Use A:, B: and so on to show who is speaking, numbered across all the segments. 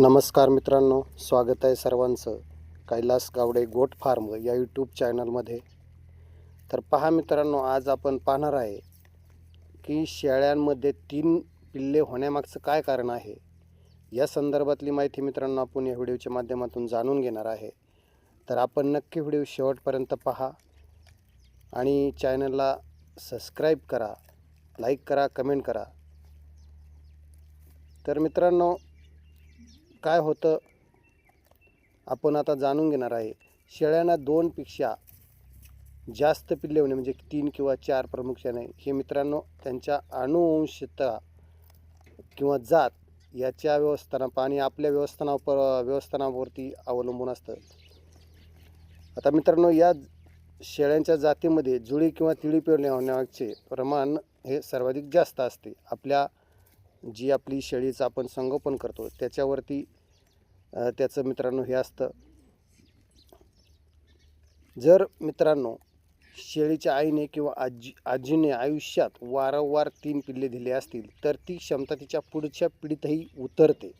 A: नमस्कार मित्रांनो स्वागत आहे सर्वांचं. कैलास गावडे गोट फार्म या यूट्यूब चॅनलमध्ये तर पहा मित्रांनो आज आपण पाहणार आहे की शेळ्यांमध्ये तीन पिल्ले होण्यामागचं काय कारण आहे? या संदर्भातली माहिती मित्रांनो आपण या व्हिडिओच्या माध्यमातून जाणून घेणार आहे. तर आपण नक्की व्हिडिओ शेवटपर्यंत पहा आणि चॅनलला सबस्क्राईब करा लाईक करा कमेंट करा. तर मित्रांनो काय होतं आपण आता जाणून घेणार आहे. शेळ्यांना दोनपेक्षा जास्त पिल्ले होणे म्हणजे तीन किंवा चार प्रामुख्याने हे मित्रांनो त्यांच्या अनुवंशिकता किंवा जात याच्या व्यवस्थानाप आणि आपल्या व्यवस्थानापर व्यवस्थानावरती अवलंबून असतं. आता मित्रांनो या शेळ्यांच्या जातीमध्ये जुळी किंवा तिळी पेरणे होण्याचे प्रमाण हे सर्वाधिक जास्त असते. आपल्या जी आपली शेळीचं आपण संगोपन करतो त्याच्यावरती त्याचं मित्रांनो हे असतं. जर मित्रांनो शेळीच्या आईने किंवा आजी आजीने आयुष्यात वारंवार तीन पिल्ले दिले असतील तर ती क्षमता तिच्या पुढच्या पिढीतही उतरते.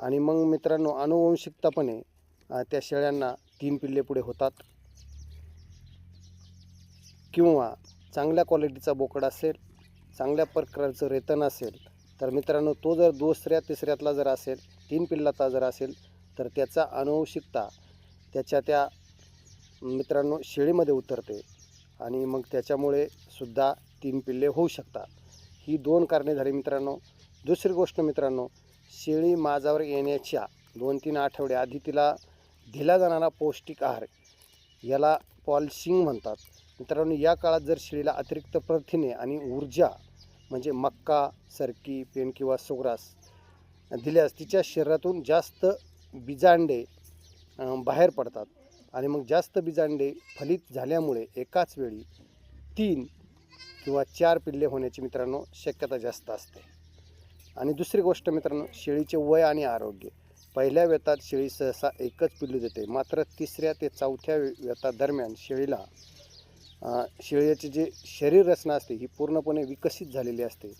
A: आणि मग मित्रांनो अनुवंशिकतापणे त्या शेळ्यांना तीन पिल्ले पुढे होतात. किंवा चांगल्या क्वालिटीचा बोकड असेल चांगल्या प्रकारचं रेतन असेल तर मित्रांनो तो जर दुसऱ्या तिसऱ्यातला जर असेल तीन पिल्लाचा जर असेल तर त्याचा अनुवंशिकता त्याच्या त्या मित्रांनो शेळीमध्ये उतरते आणि मग त्याच्यामुळे सुद्धा तीन पिल्ले होऊ शकतात. ही दोन कारणे झाली मित्रांनो. दुसरी गोष्ट मित्रांनो शेळी माझावर येण्याच्या दोन तीन आठवड्या आधी तिला दिला जाणारा पौष्टिक आहार याला पॉलिशिंग म्हणतात. मित्रांनो या काळात जर शेळीला अतिरिक्त प्रथिने आणि ऊर्जा म्हणजे मक्का सरकी पेन किंवा सुग्रास दिल्यास तिच्या शरीरातून जास्त बिजांडे बाहेर पडतात. आणि मग जास्त बिजांडे फलित झाल्यामुळे एकाच वेळी तीन किंवा चार पिल्ले होण्याची मित्रांनो शक्यता जास्त असते. आणि दुसरी गोष्ट मित्रांनो शेळीचे वय आणि आरोग्य. पहिल्या व्यतात शेळी सहसा एकच पिल्लू देते. मात्र तिसऱ्या ते चौथ्या व्यता दरम्यान शेळीला शेळीचे शेळीची जी शरीर रचना असते ही पूर्णपणे विकसित झालेली असते.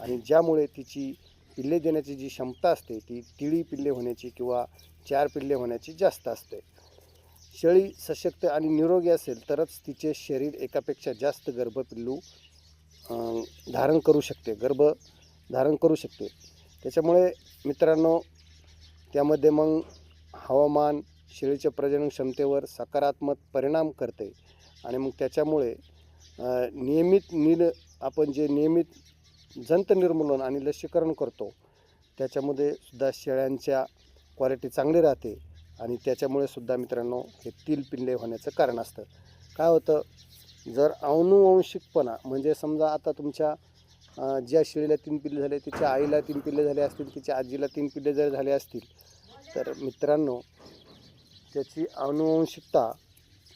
A: आणि ज्यामुळे तिची पिल्ले देण्याची जी क्षमता असते ती तिळी पिल्ले होण्याची किंवा चार पिल्ले होण्याची जास्त असते. शेळी सशक्त आणि निरोगी असेल तरच तिचे शरीर एकापेक्षा जास्त गर्भपिल्लू धारण करू शकते गर्भ धारण करू शकते. त्याच्यामुळे मित्रांनो त्यामध्ये मग हवामान शेळीच्या प्रजनन क्षमतेवर सकारात्मक परिणाम करते. आणि मग त्याच्यामुळे नियमित नील आपण जे नियमित जंत निर्मूलन आणि लसीकरण करतो त्याच्यामध्ये सुद्धा शेळ्यांच्या क्वालिटी चांगली राहते आणि त्याच्यामुळे सुद्धा मित्रांनो हे तिल पिल्ले होण्याचं कारण असतं. काय होतं जर अनुवंशिकपणा म्हणजे समजा आता तुमच्या ज्या शेळीला तीन पिल्ले झाले तिच्या आईला तीन पिल्ले झाले असतील तिच्या आजीला तीन पिल्ले जर झाले असतील तर मित्रांनो त्याची अनुवंशिकता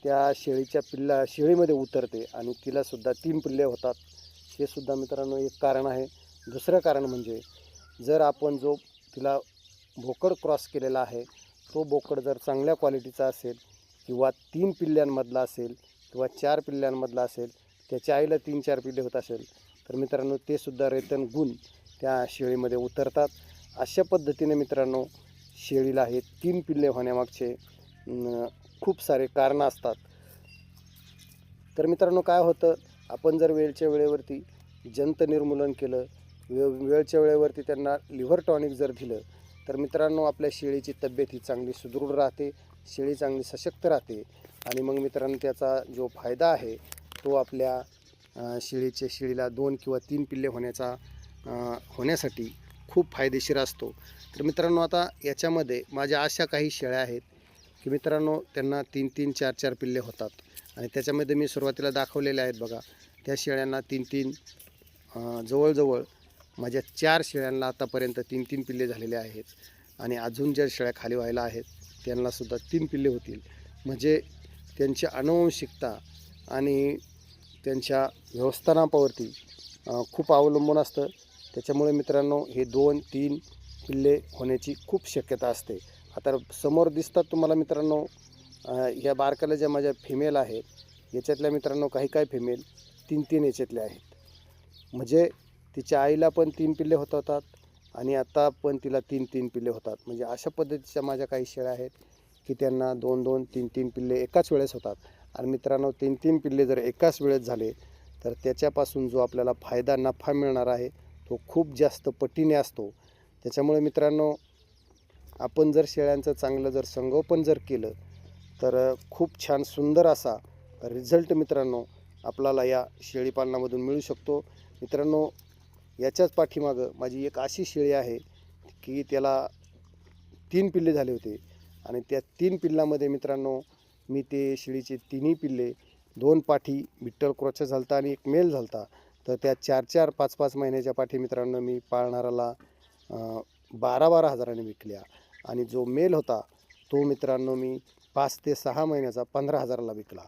A: त्या शेळीच्या पिल्ला शेळीमध्ये उतरते आणि तिलासुद्धा तीन पिल्ले होतात. हे सुद्धा मित्रांनो एक कारण आहे. दुसरं कारण म्हणजे जर आपण जो तिला बोकड क्रॉस केलेला आहे तो बोकड जर चांगल्या क्वालिटीचा असेल किंवा तीन पिल्ल्यांमधला असेल किंवा चार पिल्ल्यांमधला असेल त्याच्या आईला तीन चार पिल्ले होत असेल तर मित्रांनो ते सुद्धा रेतन गुण त्या शेळीमध्ये उतरतात. अशा पद्धतीने मित्रांनो शेळीला हे तीन पिल्ले होण्यामागचे खूप सारे कारणं असतात. तर मित्रांनो काय होतं? आपण जर वेळच्या वेळेवरती जंत निर्मूलन केलं वे वेळच्या वेळेवरती त्यांना लिव्हर टॉनिक जर दिलं तर मित्रांनो आपल्या शेळीची तब्येत ही चांगली सुदृढ राहते शेळी चांगली सशक्त राहते आणि मग मित्रांनो त्याचा जो फायदा आहे तो आपल्या शेळीच्या शेळीला दोन किंवा तीन पिल्ले होण्याचा होण्यासाठी खूप फायदेशीर असतो. तर मित्रांनो आता याच्यामध्ये माझ्या अशा काही शेळ्या आहेत की मित्रांनो त्यांना तीन तीन चार चार पिल्ले होतात. आणि त्याच्यामध्ये मी सुरुवातीला दाखवलेले आहेत बघा. त्या शेळ्यांना तीन तीन जवळजवळ माझ्या चार शेळ्यांना आतापर्यंत तीन तीन पिल्ले झालेले आहेत. आणि अजून ज्या शेळ्या खाली व्हायला आहेत त्यांनासुद्धा तीन पिल्ले होतील. म्हणजे त्यांची अनुवंशिकता आणि त्यांच्या व्यवस्थापनावरती खूप अवलंबून असतं. त्याच्यामुळे मित्रांनो हे दोन तीन पिल्ले होण्याची खूप शक्यता असते. आता समोर दिसतात तुम्हाला मित्रांनो ह्या बारकाला ज्या माझ्या फिमेल आहेत याच्यातल्या मित्रांनो काही काही फिमेल तीन तीन याच्यातल्या आहेत. म्हणजे तिच्या आईला पण तीन पिल्ले होत होतात आणि आता पण तिला तीन तीन पिल्ले होतात. म्हणजे अशा पद्धतीच्या माझ्या काही शेळ्या आहेत की त्यांना दोन दोन तीन तीन पिल्ले एकाच वेळेस होतात. आणि मित्रांनो तीन तीन पिल्ले जर एकाच वेळेस झाले तर त्याच्यापासून जो आपल्याला फायदा नफा मिळणार आहे तो खूप जास्त पटीने असतो. त्याच्यामुळे मित्रांनो आपण जर शेळ्यांचं चांगलं जर संगोपन जर केलं तर खूप छान सुंदर असा रिझल्ट मित्रांनो आपल्याला या शेळीपालनामधून मिळू शकतो. मित्रांनो याच्याच पाठीमागं माझी एक अशी शेळी आहे की त्याला तीन पिल्ले झाले होते आणि त्या तीन पिल्लामध्ये मित्रांनो मी ते शेळीचे तिन्ही पिल्ले दोन पाठी विठ्ठल क्रॉच झालता आणि एक मेल झालता. तर त्या चार चार पाच पाच महिन्याच्या पाठी मित्रांनो मी पाळणाराला बारा बारा हजाराने विकल्या आणि जो मेल होता तो मित्रांनो मी पाच ते सहा महिन्याचा पंधरा हजाराला विकला.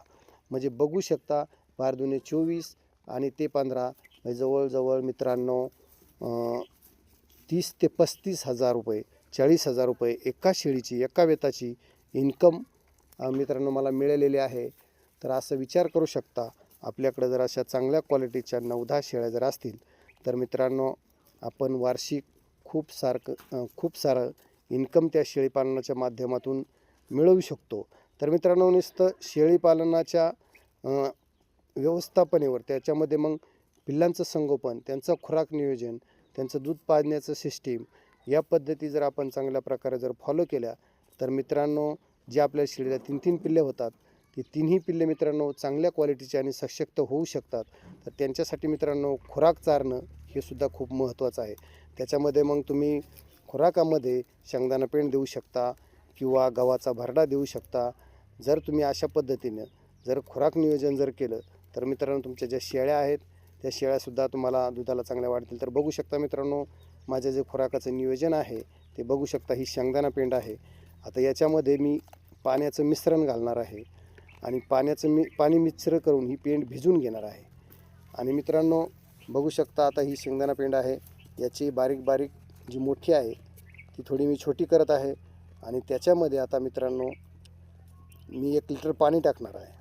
A: म्हणजे बघू शकता बार दुने चोवीस आणि ते पंधरा म्हणजे जवळजवळ मित्रांनो तीस ते पस्तीस हजार रुपये चाळीस हजार रुपये एका शेळीची एका वेताची इन्कम मित्रांनो मला मिळालेली आहे. तर असं विचार करू शकता आपल्याकडे जर अशा चांगल्या क्वालिटीच्या नऊ दहा शेळ्या जर असतील तर मित्रांनो आपण वार्षिक खूप सारखं खूप सारं इन्कम त्या शेळीपालनाच्या माध्यमातून मिळवू शकतो. तर मित्रांनो नुसतं शेळीपालनाच्या व्यवस्थापनेवर त्याच्यामध्ये मग पिल्लांचं संगोपन त्यांचं खुराक नियोजन त्यांचं दूध पाजण्याचं सिस्टीम या पद्धती जर आपण चांगल्या प्रकारे जर फॉलो केल्या तर मित्रांनो जे आपल्या शेळीला तीन तीन पिल्ले होतात ती तिन्ही पिल्ले मित्रांनो चांगल्या क्वालिटीचे आणि सशक्त होऊ शकतात. तर त्यांच्यासाठी मित्रांनो खुराक चारणं हे सुद्धा खूप महत्त्वाचं आहे. त्याच्यामध्ये मग तुम्ही खुराकामध्ये शेंगदाणा पेंड देऊ शकता किंवा गव्हाचा भरडा देऊ शकता. जर तुम्ही अशा पद्धतीनं जर खुराक नियोजन जर केलं तर मित्रांनो तुमच्या ज्या शेळ्या आहेत त्या शेळ्यासुद्धा तुम्हाला दुधाला चांगल्या वाढतील. तर बघू शकता मित्रांनो माझ्या जे खुराकाचं नियोजन आहे ते बघू शकता ही शेंगदाणा पेंड आहे. आता याच्यामध्ये मी पाण्याचं मिश्रण घालणार आहे आणि पाण्याचं मी पाणी मिश्र करून ही पेंड भिजून घेणार आहे. आणि मित्रांनो बघू शकता आता ही शेंगदाणा पेंड आहे. याची बारीक बारीक जी मोठी आहे ती थोडी मी छोटी करत आहे. आणि त्याच्यामध्ये आता मित्रांनो मी एक लिटर पाणी टाकणार आहे.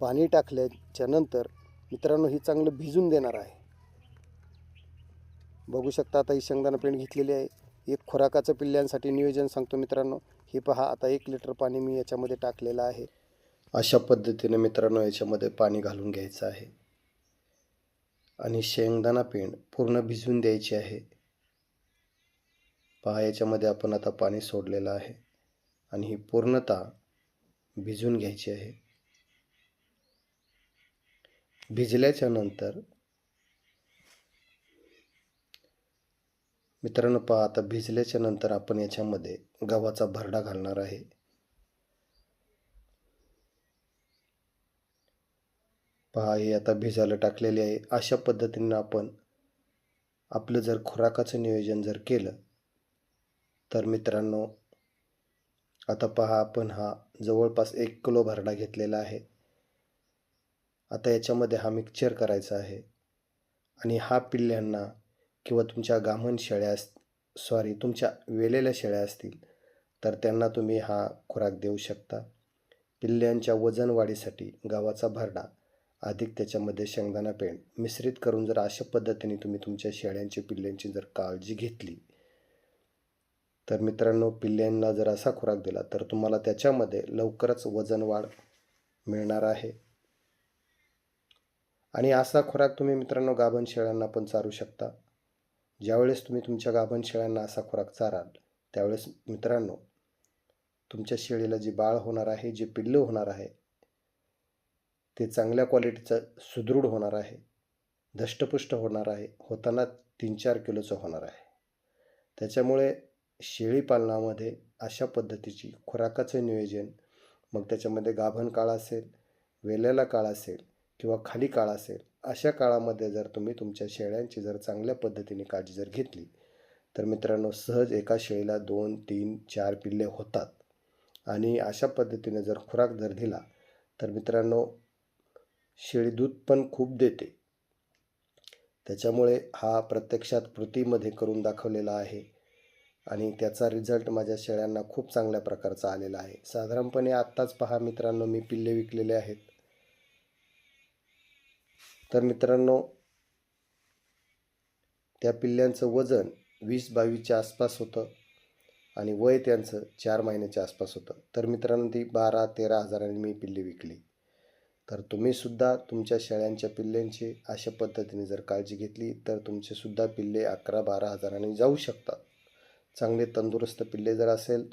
A: पाणी टाकल्याच्या नंतर मित्रांनो ही चांगलं भिजून देणार आहे. बघू शकता आता ही शेंगदाणा पेंट घेतलेली आहे. एक खुराकाचं पिल्ल्यांसाठी नियोजन सांगतो मित्रांनो. हे पहा आता एक लिटर पाणी मी याच्यामध्ये टाकलेलं आहे. अशा पद्धतीने मित्रांनो याच्यामध्ये पाणी घालून घ्यायचं आहे. आणि शेंगदाणा पेंड पूर्ण भिजवून द्यायची आहे. पहा याच्यामध्ये आपण आता पाणी सोडलेलं आहे आणि ही पूर्णतः भिजून घ्यायची आहे. भिजल्याच्या नंतर मित्रांनो पहा आता भिजल्याच्या नंतर आपण याच्यामध्ये गव्हाचा भरडा घालणार आहे. पहा हे आता भिजायला टाकलेले आहे. अशा पद्धतीनं आपण आपलं जर खुराकाचं नियोजन जर केलं तर मित्रांनो आता पहा आपण हा जवळपास एक किलो भरडा घेतलेला आहे. आता याच्यामध्ये हा मिक्सचर करायचा आहे. आणि हा पिल्ल्यांना किंवा तुमच्या गामण शेळ्या सॉरी तुमच्या वेलेल्या शेळ्या असतील तर त्यांना तुम्ही हा खुराक देऊ शकता. पिल्ल्यांच्या वजन वाढीसाठी गावाचा भरडा अधिक त्याच्यामध्ये शेंगदाणा पेंड मिश्रित करून जर अशा पद्धतीने तुम्ही तुमच्या शेळ्यांची पिल्ल्यांची जर काळजी घेतली तर मित्रांनो पिल्ल्यांना जर असा खुराक दिला तर तुम्हाला त्याच्यामध्ये लवकरच वजन वाढ मिळणार आहे. आणि असा खुराक तुम्ही मित्रांनो गाभण शेळ्यांना पण चारू शकता. ज्यावेळेस तुम्ही तुमच्या गाभण शेळ्यांना असा खुराक चाराल त्यावेळेस मित्रांनो तुमच्या शेळीला जी बाळ होणार आहे जे पिल्लू होणार आहे ते चांगल्या क्वालिटीचं सुदृढ होणार आहे धष्टपुष्ट होणार आहे होताना तीन चार किलोचं होणार आहे. त्याच्यामुळे शेळी पालनामध्ये अशा पद्धतीची खुराकाचं नियोजन मग त्याच्यामध्ये गाभण काळ असेल वेल्याला काळ असेल किंवा खाली काळ असेल अशा काळामध्ये जर तुम्ही तुमच्या शेळ्यांची जर चांगल्या पद्धतीने काळजी जर घेतली तर मित्रांनो सहज एका शेळीला दोन तीन चार पिल्ले होतात. आणि अशा पद्धतीने जर खुराक जर दिला तर मित्रांनो शेळी दूध पण खूप देते. त्याच्यामुळे हा प्रत्यक्षात कृतीमध्ये करून दाखवलेला आहे. आणि त्याचा रिझल्ट माझ्या शेळ्यांना खूप चांगल्या प्रकारचा आलेला आहे. साधारणपणे आत्ताच पहा मित्रांनो मी पिल्ले विकलेले आहेत. तर मित्रांनो त्या पिल्ल्यांचं वजन वीस बावीसच्या आसपास होतं आणि वय त्यांचं चार महिन्याच्या आसपास होतं. तर मित्रांनो ती बारा तेरा हजारांनी मी पिल्ले विकली. तर तुम्हीसुद्धा तुमच्या शेळ्यांच्या पिल्ल्यांची अशा पद्धतीने जर काळजी घेतली तर तुमचेसुद्धा पिल्ले अकरा बारा हजारांनी जाऊ शकतात. चांगले तंदुरुस्त पिल्ले जर असेल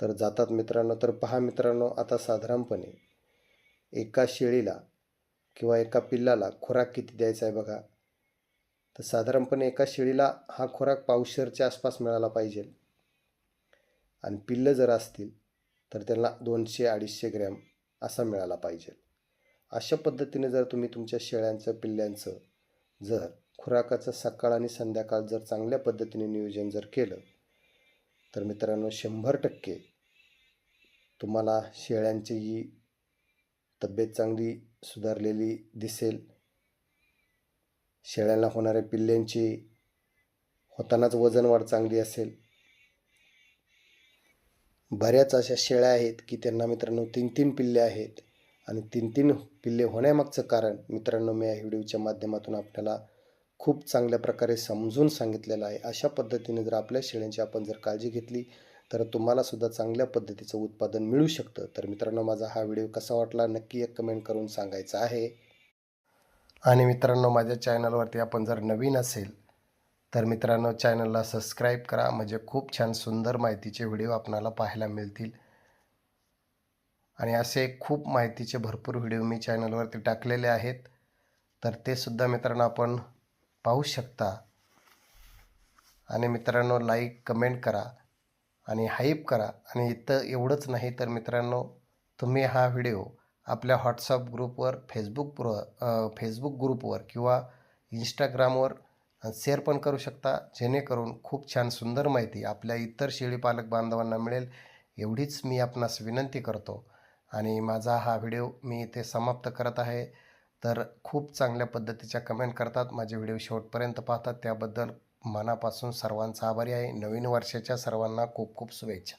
A: तर जातात मित्रांनो. तर पहा मित्रांनो आता साधारणपणे एका शेळीला किंवा एका पिल्लाला खुराक किती द्यायचा आहे बघा. तर साधारणपणे एका शेळीला हा खुराक पावशेरच्या आसपास मिळाला पाहिजे. आणि पिल्लं जर असतील तर त्यांना दोनशे अडीचशे ग्रॅम असा मिळाला पाहिजे. अशा पद्धतीने जर तुम्ही तुमच्या शेळ्यांचं पिल्ल्यांचं जर खुराकाचं सकाळ आणि संध्याकाळ जर चांगल्या पद्धतीने नियोजन जर केलं तर मित्रांनो शंभर टक्के तुम्हाला शेळ्यांची ही तब्येत चांगली सुधारलेली दिसेल. शेळ्यांना होणाऱ्या पिल्ल्यांची होतानाच वजन वाढ चांगली असेल. बऱ्याच अशा शेळ्या आहेत की त्यांना मित्रांनो तीन तीन पिल्ले आहेत. आणि तीन तीन पिल्ले होण्यामागचं कारण मित्रांनो मी या व्हिडिओच्या माध्यमातून आपल्याला खूप चांगल्या प्रकारे समजून सांगितलेलं आहे. अशा पद्धतीने जर आपल्या शेळ्यांची आपण जर काळजी घेतली तर तुम्हालासुद्धा चांगल्या पद्धतीचं उत्पादन मिळू शकतं. तर मित्रांनो माझा हा व्हिडिओ कसा वाटला नक्की एक कमेंट करून सांगायचा आहे. आणि मित्रांनो माझ्या चॅनलवरती आपण जर नवीन असेल तर मित्रांनो चॅनलला सबस्क्राईब करा. म्हणजे खूप छान सुंदर माहितीचे व्हिडिओ आपणाला पाहायला मिळतील. आणि असे खूप माहितीचे भरपूर व्हिडिओ मी चॅनलवरती टाकलेले आहेत. तर ते सुद्धा मित्रांनो आपण पाहू शकता. आणि मित्रांनो लाईक कमेंट करा आणि हाईप करा. आणि इथं एवढंच नाही तर मित्रांनो तुम्ही हा व्हिडिओ आपल्या व्हॉट्सअप ग्रुपवर फेसबुकवर फेसबुक ग्रुपवर किंवा इंस्टाग्रामवर शेअर पण करू शकता. जेणेकरून खूप छान सुंदर माहिती आपल्या इतर शेळी पालक बांधवांना मिळेल. एवढीच मी आपणास विनंती करतो. आणि माझा हा व्हिडिओ मी इथे समाप्त करत आहे. तर खूप चांगल्या पद्धतीच्या कमेंट करतात. माझे व्हिडिओ शेवटपर्यंत पाहतात. त्याबद्दल मनापासून सर्वांचा आभारी आहे. नवीन वर्षाच्या सर्वांना खूप खूप शुभेच्छा.